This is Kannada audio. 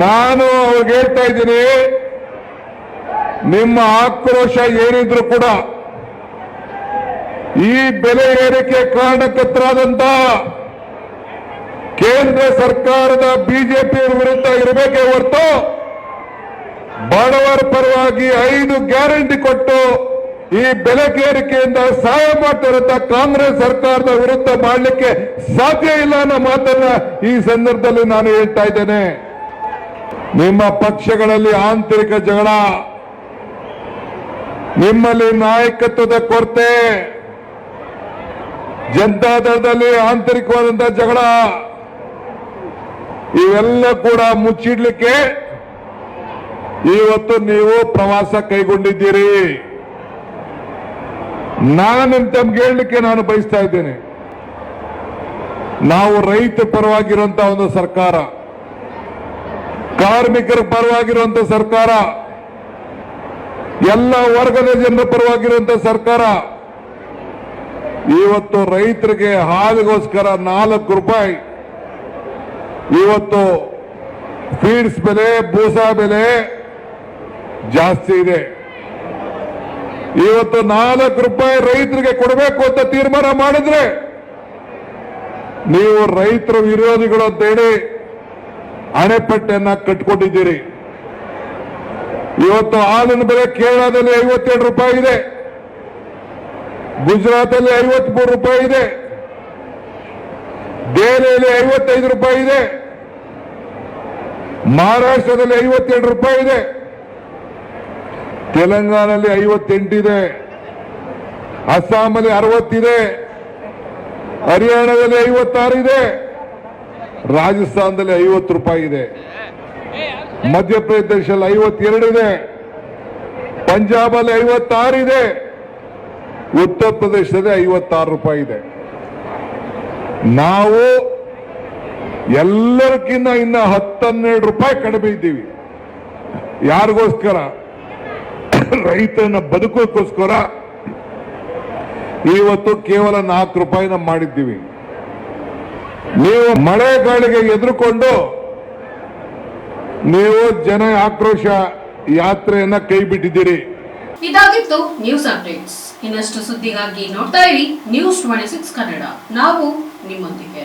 ನಾನು ಅವ್ರಿಗೆ ಹೇಳ್ತಾ ಇದ್ದೀನಿ, ನಿಮ್ಮ ಆಕ್ರೋಶ ಏನಿದ್ರು ಕೂಡ ಈ ಬೆಲೆ ಏರಿಕೆ ಕಾರಣಕರ್ತರಾದಂತ ಕೇಂದ್ರ ಸರ್ಕಾರದ ಬಿಜೆಪಿ ವಿರುದ್ಧ ಇರಬೇಕೇ ಹೊರತು ಬಡವರ ಪರವಾಗಿ ಐದು ಗ್ಯಾರಂಟಿ ಕೊಟ್ಟು ಈ ಬೆಲೆ ಏರಿಕೆಯಿಂದ ಸಹಾಯ ಮಾಡ್ತಿರುತ್ತ ಕಾಂಗ್ರೆಸ್ ಸರ್ಕಾರದ ವಿರುದ್ಧ ಮಾಡಲಿಕ್ಕೆ ಸಾಧ್ಯ ಇಲ್ಲ ಅನ್ನೋ ಮಾತನ್ನ ಈ ಸಂದರ್ಭದಲ್ಲಿ ನಾನು ಹೇಳ್ತಾ ಇದ್ದೇನೆ. ನಿಮ್ಮ ಪಕ್ಷಗಳಲ್ಲಿ ಆಂತರಿಕ ಜಗಳ, ನಿಮ್ಮಲ್ಲಿ ನಾಯಕತ್ವದ ಕೊರತೆ, ಜನತಾದಳದಲ್ಲಿ ಆಂತರಿಕವಾದಂತಹ ಜಗಳ, ಇವೆಲ್ಲ ಕೂಡ ಮುಚ್ಚಿಡ್ಲಿಕ್ಕೆ ಇವತ್ತು ನೀವು ಪ್ರವಾಸ ಕೈಗೊಂಡಿದ್ದೀರಿ. ನಾನು ತಮ್ಗೆ ಹೇಳಲಿಕ್ಕೆ ನಾನು ಬಯಸ್ತಾ ಇದ್ದೇನೆ. ನಾವು ರೈತ ಪರವಾಗಿರುವಂತಹ ಒಂದು ಸರ್ಕಾರ, ಕಾರ್ಮಿಕರ ಪರವಾಗಿರುವಂತ ಸರ್ಕಾರ, ಎಲ್ಲ ವರ್ಗದ ಜನರ ಪರವಾಗಿರುವಂತ ಸರ್ಕಾರ, ಇವತ್ತು ರೈತರಿಗೆ ಹಾಲಿಗೋಸ್ಕರ ನಾಲ್ಕು ರೂಪಾಯಿ, ಇವತ್ತು ಫೀಡ್ಸ್ ಬೆಲೆ ಬೂಸಾ ಬೆಲೆ ಜಾಸ್ತಿ ಇದೆ. ಇವತ್ತು ನಾಲ್ಕು ರೂಪಾಯಿ ರೈತರಿಗೆ ಕೊಡಬೇಕು ಅಂತ ತೀರ್ಮಾನ ಮಾಡಿದ್ರೆ ನೀವು ರೈತರ ವಿರೋಧಿಗಳು ಅಂತ ಹೇಳಿ ಅಣೆಪಟ್ಟೆಯನ್ನ ಕಟ್ಕೊಂಡಿದ್ದೀರಿ. ಇವತ್ತು ಹಾಲಿನ ಬೆಲೆ ಕೇರಳದಲ್ಲಿ ಐವತ್ತೆರಡು ರೂಪಾಯಿ ಇದೆ. ಗುಜರಾತಲ್ಲಿ ಐವತ್ಮೂರು ರೂಪಾಯಿ ಇದೆ. ದೆಹಲಿಯಲ್ಲಿ ಐವತ್ತೈದು ರೂಪಾಯಿ ಇದೆ. ಮಹಾರಾಷ್ಟ್ರದಲ್ಲಿ ಐವತ್ತೆರಡು ರೂಪಾಯಿ ಇದೆ. ತೆಲಂಗಾಣದಲ್ಲಿ ಐವತ್ತೆಂಟಿದೆ ಅಸ್ಸಾಮಲ್ಲಿ ಅರವತ್ತಿದೆ, ಹರಿಯಾಣದಲ್ಲಿ ಐವತ್ತಾರು ಇದೆ ರಾಜಸ್ಥಾನದಲ್ಲಿ ಐವತ್ತು ರೂಪಾಯಿ ಇದೆ. ಮಧ್ಯಪ್ರದೇಶದಲ್ಲಿ ಐವತ್ತೆರಡು ಇದೆ ಪಂಜಾಬಲ್ಲಿ ಐವತ್ತಾರು ಇದೆ ಉತ್ತರ ಪ್ರದೇಶದಲ್ಲಿ ಐವತ್ತಾರು ರೂಪಾಯಿ ಇದೆ. ನಾವು ಎಲ್ಲರಿಗಿನ್ನ ಇನ್ನ ಹತ್ತನ್ನೆರಡು ರೂಪಾಯಿ ಕಡಿಮೆ ಇದ್ದೀವಿ. ಯಾರಿಗೋಸ್ಕರ? ರೈತನ ಬದುಕೋಕ್ಕೋಸ್ಕರ ಇವತ್ತು ಕೇವಲ ನಾಲ್ಕು ರೂಪಾಯಿನ ಮಾಡಿದ್ದೀವಿ. ನೀವು ಮಳೆಗಾಳಿಗೆ ಎದುರುಕೊಂಡು ನೀವು ಜನ ಆಕ್ರೋಶ ಯಾತ್ರೆಯನ್ನ ಕೈ ಬಿಟ್ಟಿದ್ದೀರಿ. ಇದಾಗಿತ್ತು ನ್ಯೂಸ್ ಅಪ್ಡೇಟ್ಸ್. ಇನ್ನಷ್ಟು ಸುದ್ದಿಗಾಗಿ ನೋಡ್ತಾ ಇರಿ ನ್ಯೂಸ್ ಟ್ವೆಂಟಿ ಸಿಕ್ಸ್ ಕನ್ನಡ. ನಾವು ನಿಮ್ಮೊಂದಿಗೆ.